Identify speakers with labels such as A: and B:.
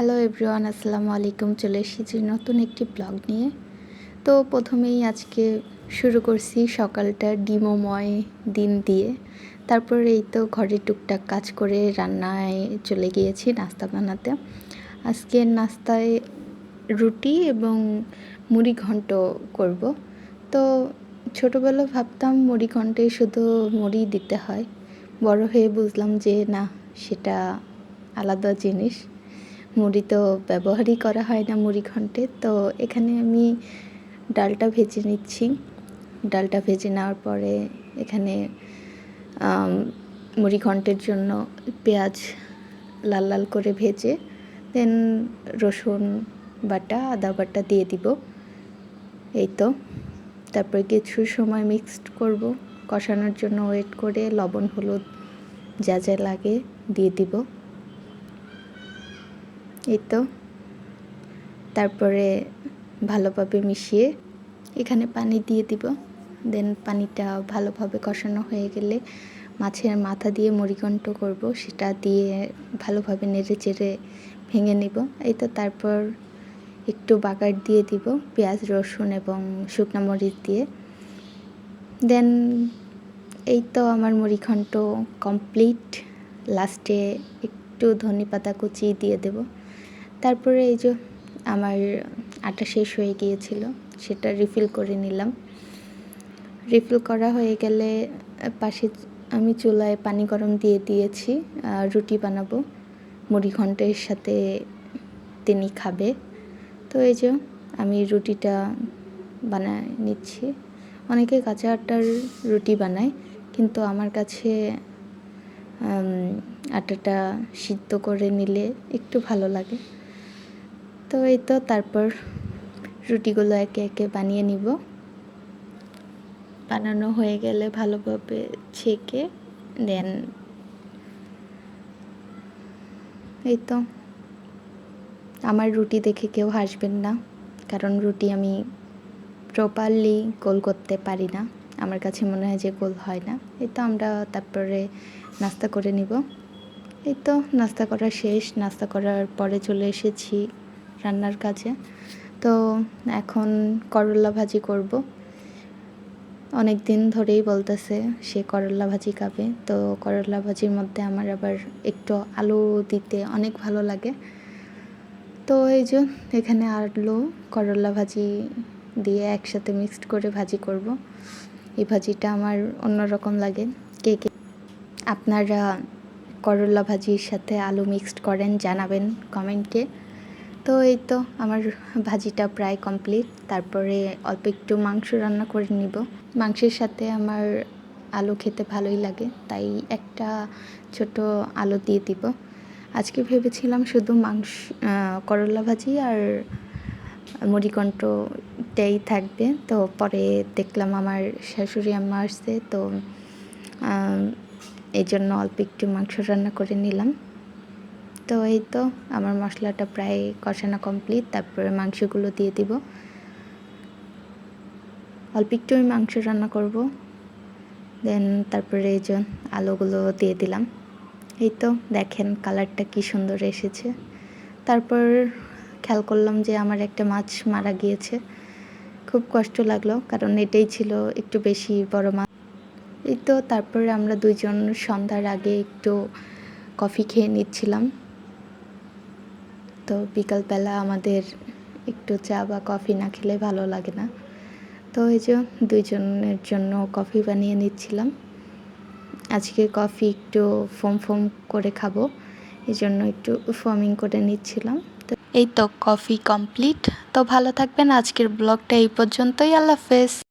A: Hello everyone আসসালামু আলাইকুম চলে এসেছি নতুন একটি ব্লগ নিয়ে। তো প্রথমেই আজকে শুরু করছি সকালটা ডিমোময় দিন দিয়ে। তারপর এই তো ঘরে টুকটাক কাজ করে রান্নায় চলে গিয়েছি নাস্তা বানাতে। আজকে নাস্তায় রুটি এবং মুড়ি ঘন্ট করব। তো ছোটোবেলা ভাবতাম মুড়ি ঘন্টে শুধু মুড়ি দিতে হয়। বড় হয়ে বুঝলাম যে না, সেটা আলাদা জিনিস। মুড়ি তো ব্যবহারই করা হয় না মুড়ি ঘন্টে। তো এখানে আমি ডালটা ভেজে নিচ্ছি। ডালটা ভেজে নেওয়ার পরে এখানে মুড়ি ঘন্টের জন্য পেঁয়াজ লাল লাল করে ভেজে, দেন রসুন বাটা, আদা বাটা দিয়ে দিব। এই তো। তারপরে কিছু সময় মিক্সড করব। কষানোর জন্য ওয়েট করে লবণ, হলুদ যা যা লাগে দিয়ে দিব। এই তো। তারপরে ভালোভাবে মিশিয়ে এখানে পানি দিয়ে দিব। দেন পানিটা ভালোভাবে কষানো হয়ে গেলে মাছের মাথা দিয়ে মুড়িঘণ্ট করব। সেটা দিয়ে ভালোভাবে নেড়ে চেড়ে ভেঙে নিব। এই তো তারপর একটু বাগার দিয়ে দিব, পেঁয়াজ, রসুন এবং শুকনো মরিচ দিয়ে। দেন এই তো আমার মুড়িঘণ্ট কমপ্লিট লাস্টে একটু ধনে পাতা কুচি দিয়ে দেবো। তারপরে এই যে আমার আটা শেষ হয়ে গিয়েছিল, সেটা রিফিল করে নিলাম। রিফিল করা হয়ে গেলে পাশে আমি চুলায় পানি গরম দিয়ে দিয়েছি রুটি বানাবো। মুড়ি ঘন্টের সাথে তিনি খাবে। তো এই যে আমি রুটিটা বানায় নিচ্ছি। অনেকে কাঁচা আটার রুটি বানায়, কিন্তু আমার কাছে আটাটা সিদ্ধ করে নিলে একটু ভালো লাগে। তো এই তো তারপর রুটিগুলো একে একে বানিয়ে নিব। বানানো হয়ে গেলে ভালোভাবে ছেঁকে দেন এই তো। আমার রুটি দেখে কেউ হাসবেন না, কারণ রুটি আমি প্রপারলি গোল করতে পারি না। আমার কাছে মনে হয় যে গোল হয় না। এই তো আমরা তারপরে নাস্তা করে নিব। এই তো, নাস্তা করা শেষ। নাস্তা করার পরে চলে এসেছি। রান্নার কাজে। তো এখন করলা ভাজি করব। অনেক দিন ধরেই বলতেছে সে করলা ভাজি খাবে। তো করলা ভাজির মধ্যে আমার আবার একটু আলু দিতে অনেক ভালো লাগে। তো এই যে এখানে আলু, করলা ভাজি দিয়ে একসাথে মিক্সড করে ভাজি করব। এই ভাজিটা আমার অন্যরকম লাগে। কে কে আপনারা করলা ভাজির সাথে আলু মিক্সড করেন জানাবেন কমেন্টে। তো এই তো আমার ভাজিটা প্রায় কমপ্লিট তারপরে অল্প একটু মাংস রান্না করে নিব। মাংসের সাথে আমার আলু খেতে ভালোই লাগে, তাই একটা ছোট আলু দিয়ে দিব। আজকে ভেবেছিলাম শুধু মাংস করলা ভাজি আর মুড়িকণ্ঠটাই থাকবে। তো পরে দেখলাম আমার শাশুড়ি আম্মা আসছে, তো এই জন্য অল্প একটু মাংস রান্না করে নিলাম। তো এই তো, আমার মশলাটা প্রায় কষানো কমপ্লিট তারপরে মাংসগুলো দিয়ে দিব। অল্প একটু আমি মাংস রান্না করব, দেন তারপরে এই যে আলুগুলো দিয়ে দিলাম। এই তো, দেখেন কালারটা কি সুন্দর এসেছে। তারপর খেয়াল করলাম যে আমার একটা মাছ মারা গিয়েছে। খুব কষ্ট লাগল, কারণ এটাই ছিল একটু বেশি বড় মাছ এই তো, তারপরে আমরা দুইজন সন্ধ্যার আগে একটু কফি খেয়ে নিচ্ছিলাম। তো বিকালবেলা আমাদের একটু চা বা কফি না খেলে ভালো লাগে না। তো এই যে দুইজনের জন্য কফি বানিয়ে নিচ্ছিলাম। আজকে কফি একটু ফোম ফোম করে খাব, এই জন্য একটু ফর্মিং করে নিচ্ছিলাম। তো এই তো কফি কমপ্লিট। তো ভালো থাকবেন, আজকের ব্লগটা এই পর্যন্তই। আল্লাহ হাফেজ।